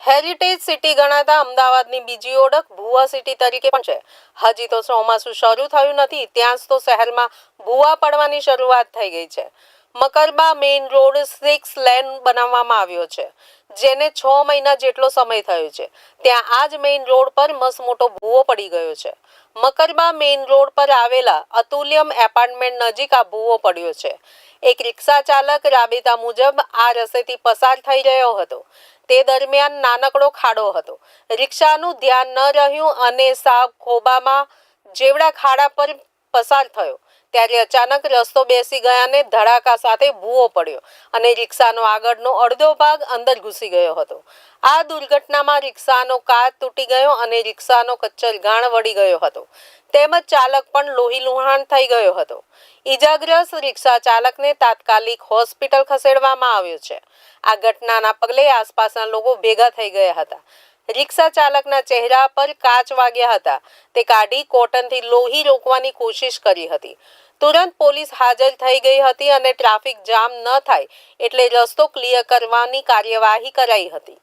Heritage city ગણાતા અમદાવાદની બીજી ઓળખ ભુવા સિટી તરીકે પણ છે. હજી તો ચોમાસું શરૂ થયું નથી, ત્યાં જ તો શહેરમાં ભુવા પડવાની શરૂઆત થઈ ગઈ છે. Makarba main road six lane બનાવવામાં આવ્યો છે, જેને છ મહિના જેટલો સમય થયો છે. ત્યાં આ જ મેઇન રોડ પર મસ્ત મોટો ભૂવો પડી ગયો છે. મકરબા મેઇન રોડ પર આવેલા અતુલ્યમ એપાર્ટમેન્ટ નજીક આ ભૂવો પડ્યો છે. એક રિક્ષા ચાલક રાબેતા મુજબ આ રસ્તેથી પસાર થઈ રહ્યો હતો. તે દરમિયાન નાનકડો ખાડો હતો. રિક્ષાનું ધ્યાન ન રહ્યું અને સાવ ખોબામાં જેવડા ખાડા પર પસાર થયો. ત્યારે અચાનક રસ્તો બેસી ગયાને ધડાકા સાથે ભૂવો પડ્યો અને રિક્ષાનો આગળનો અડધો ભાગ અંદર ઘૂસી ગયો હતો. આ દુર્ઘટનામાં રિક્ષાનો કાચ તૂટી ગયો અને રિક્ષાનો કચ્ચર ગાણ વળી ગયો હતો. તેમજ ચાલક પણ લોહી લુહાણ થઈ ગયો હતો. ઈજાગ્રસ્ત રિક્ષા ચાલકને તાત્કાલિક હોસ્પિટલ ખસેડવામાં આવ્યો છે. આ ઘટનાના પગલે આસપાસના લોકો ભેગા થઈ ગયા હતા. રિક્ષા ચાલકના ચહેરા પર કાચ વાગ્યા હતા. તે કાઢી કોટનથી લોહી રોકવાની કોશિશ કરી હતી. તુરંત પોલીસ હાજર થઈ ગઈ હતી અને ટ્રાફિક જામ ન થાય એટલે રસ્તો ક્લિયર કરવાની કાર્યવાહી કરાઈ હતી.